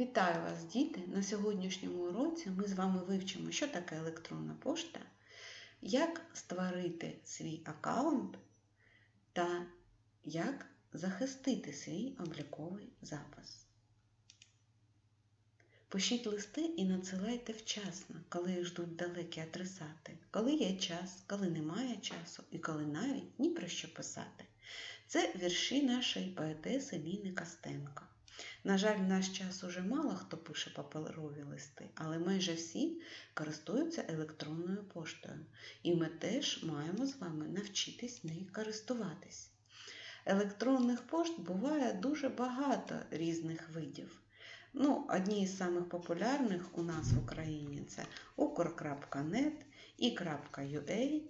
Вітаю вас, діти! На сьогоднішньому уроці ми з вами вивчимо, що таке електронна пошта, як створити свій аккаунт та як захистити свій обліковий запис. Пишіть листи і надсилайте вчасно, коли їх ждуть далекі адресати, коли є час, коли немає часу і коли навіть ні про що писати. Це вірші нашої поетеси Ліни Костенко. На жаль, в наш час уже мало хто пише паперові листи, але майже всі користуються електронною поштою. І ми теж маємо з вами навчитись нею користуватись. Електронних пошт буває дуже багато різних видів. Ну, Одні з самих популярних у нас в Україні це ukr.net, i.ua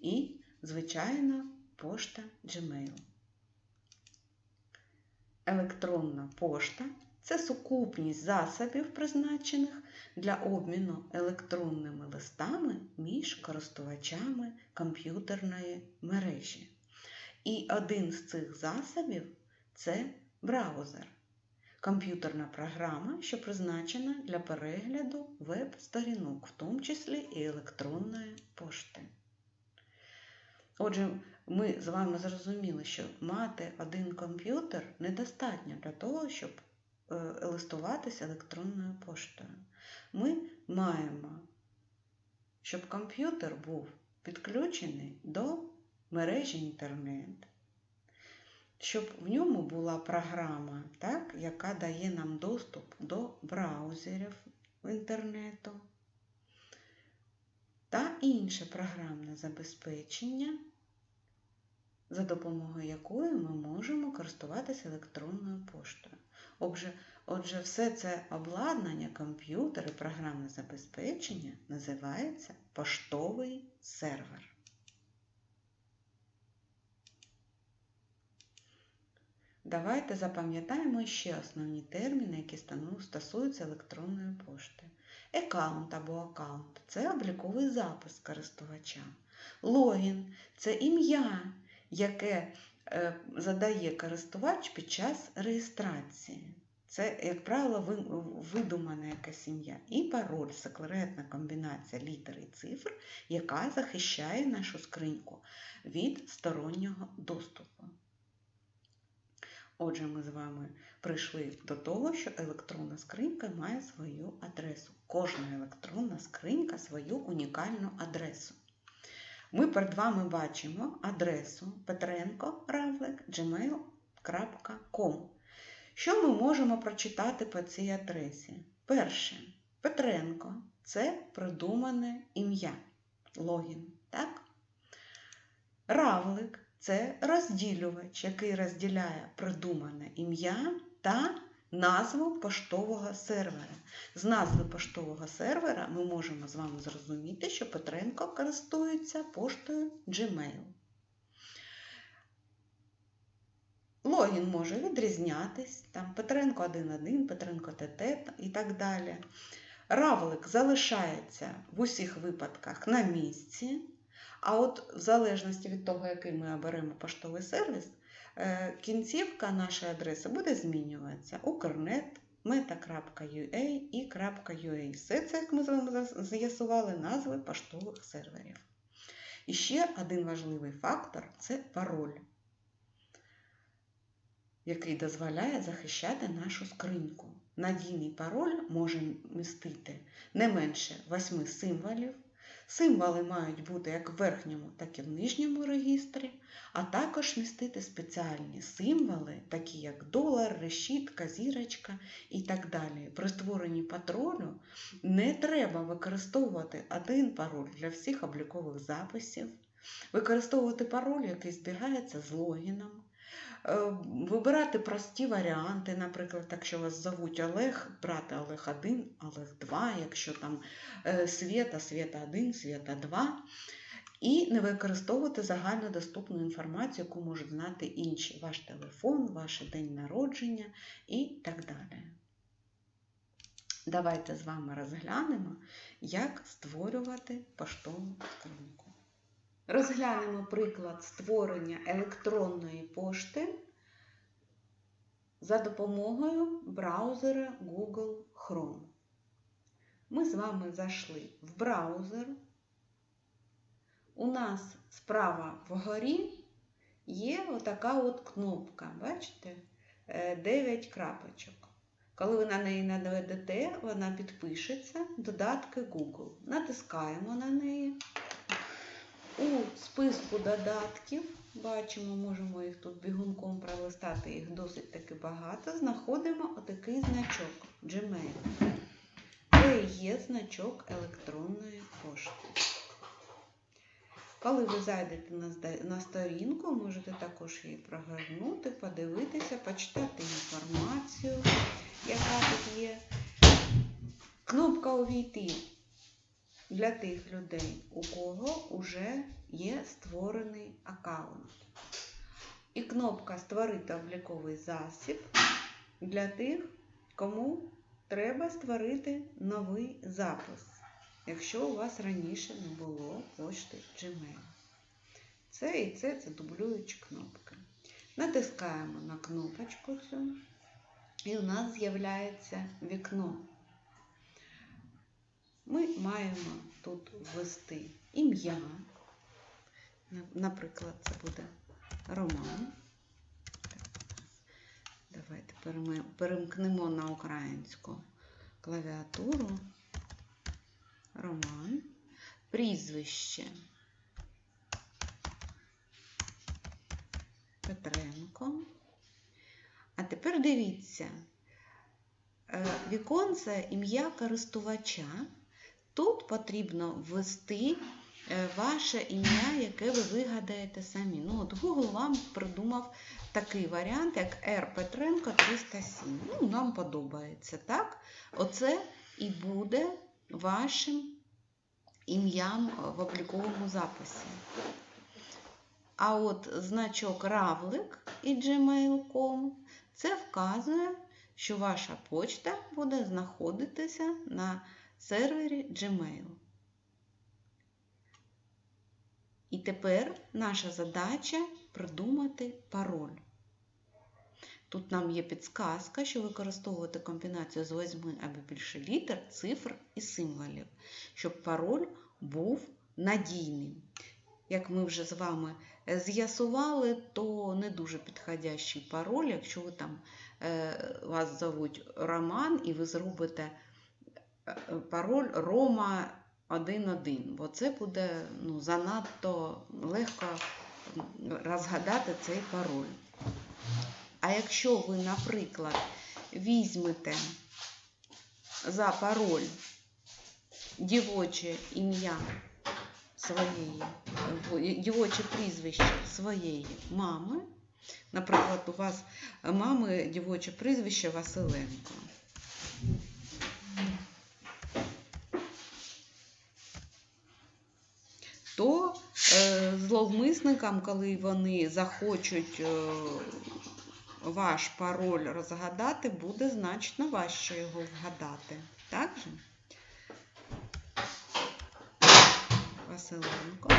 і, звичайно, пошта Gmail. Електронна пошта це сукупність засобів, призначених для обміну електронними листами між користувачами комп'ютерної мережі. І один з цих засобів це браузер. Комп'ютерна програма, що призначена для перегляду веб-сторінок, в тому числі і електронної пошти. Отже, ми з вами зрозуміли, що мати один комп'ютер недостатньо для того, щоб е, листуватися електронною поштою. Ми маємо, щоб комп'ютер був підключений до мережі інтернет, щоб в ньому була програма, так, яка дає нам доступ до браузерів інтернету та інше програмне забезпечення за допомогою якої ми можемо користуватися електронною поштою. Отже, отже, все це обладнання, комп'ютер і програмне забезпечення називається поштовий сервер. Давайте запам'ятаємо ще основні терміни, які стосуються електронної пошти. Екаунт або аккаунт це обліковий запис користувача. Логін це ім'я, яке е, задає користувач під час реєстрації. Це, як правило, видумана якась сім'я. І пароль секретна комбінація літер і цифр, яка захищає нашу скриньку від стороннього доступу. Отже, ми з вами прийшли до того, що електронна скринька має свою адресу. Кожна електронна скринька свою унікальну адресу. Ми перед вами бачимо адресу petrenko.gmail.com. Що ми можемо прочитати по цій адресі? Перше, Петренко це придумане ім'я, логін. так? Равлик це розділювач, який розділяє придумане ім'я та назву поштового сервера. З назви поштового сервера ми можемо з вами зрозуміти, що Петренко користується поштою Gmail. Логін може відрізнятись, там Петренко 1.1, Петренко ТТ і так далі. Равлик залишається в усіх випадках на місці. А от в залежності від того, який ми оберемо поштовий сервіс, кінцівка нашої адреси буде змінюватися. Укрнет, meta.ua і .ua. Все це, як ми з вами з'ясували, назви поштових серверів. І ще один важливий фактор це пароль, який дозволяє захищати нашу скриньку. Надійний пароль може містити не менше 8 символів. Символи мають бути як в верхньому, так і в нижньому регістрі, а також містити спеціальні символи, такі як долар, решітка, зірочка і так далі. При створенні патрулю не треба використовувати один пароль для всіх облікових записів, використовувати пароль, який збігається з логіном. Е, вибирати прості варіанти, наприклад, якщо вас зовуть Олег, брати Олег 1, Олег 2, якщо там е, Свята, Свята 1, Свята 2. І не використовувати загальнодоступну інформацію, яку можуть знати інші. Ваш телефон, ваш день народження і так далі. Давайте з вами розглянемо, як створювати поштову скриньку. Розглянемо приклад створення електронної пошти за допомогою браузера Google Chrome. Ми з вами зайшли в браузер. У нас справа вгорі є отака от кнопка, бачите? 9 крапочок. Коли ви на неї наведете, вона підпишеться додатки Google. Натискаємо на неї. У списку додатків, бачимо, можемо їх тут бігунком пролистати, їх досить таки багато. Знаходимо отакий значок Gmail. Це є значок електронної пошти. Коли ви зайдете на сторінку, можете також її прогорнути, подивитися, почитати інформацію, яка тут є. Кнопка Увійти для тих людей, у кого вже є створений аккаунт. І кнопка Створити обліковий засіб для тих, кому треба створити новий запис якщо у вас раніше не було пошти Gmail. Це і це це дублюючі кнопки. Натискаємо на кнопочку цю, і у нас з'являється вікно. Ми маємо тут ввести ім'я. Наприклад, це буде Роман. Давайте перемкнемо на українську клавіатуру. Роман, прізвище Петренко. А тепер дивіться, е, віконце ім'я користувача. Тут потрібно ввести е, ваше ім'я, яке ви вигадаєте самі. Ну, от Google вам придумав такий варіант, як R Петренко 307. Ну, Нам подобається, так? Оце і буде вашим ім'ям в обліковому записі. А от значок равлик і gmail.com це вказує, що ваша почта буде знаходитися на сервері Gmail. І тепер наша задача придумати пароль. Тут нам є підсказка, що використовувати комбінацію з 8 або більше літер, цифр і символів, щоб пароль був надійним. Як ми вже з вами е, з'ясували, то не дуже підходящий пароль, якщо ви там е, вас зовуть Роман і ви зробите пароль Рома 1.1, бо це буде ну, занадто легко розгадати цей пароль. А якщо ви, наприклад, візьмете за пароль дівоче ім'я своєї, дівоче прізвище своєї мами, наприклад, у вас мами дівоче прізвище Василенко. То е, зловмисникам, коли вони захочуть е, ваш пароль розгадати, буде значно важче його вгадати. Так же? Василенко.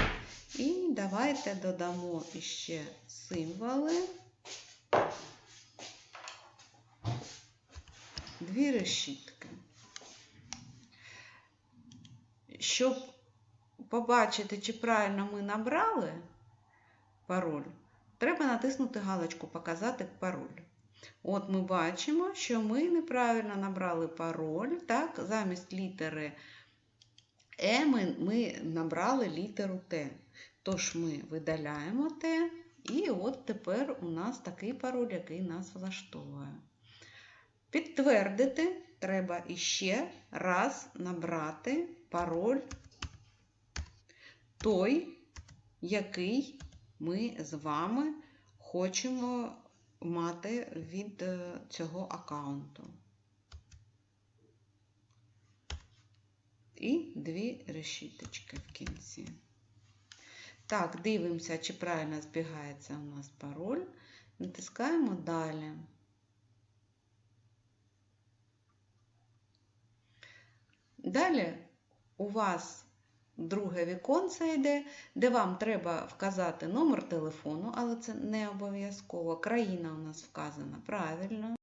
І давайте додамо іще символи. Дві решітки. Щоб побачити, чи правильно ми набрали пароль, Треба натиснути галочку Показати пароль. От ми бачимо, що ми неправильно набрали пароль. Так, Замість літери Е ми, ми набрали літеру Т. Тож ми видаляємо Т, і от тепер у нас такий пароль, який нас влаштовує. Підтвердити треба іще раз набрати пароль той, який ми з вами хочемо мати від е, цього аккаунту. І дві решіточки в кінці. Так, дивимося, чи правильно збігається у нас пароль. Натискаємо далі. Далі у вас друге віконце йде, де вам треба вказати номер телефону, але це не обов'язково. Країна у нас вказана правильно.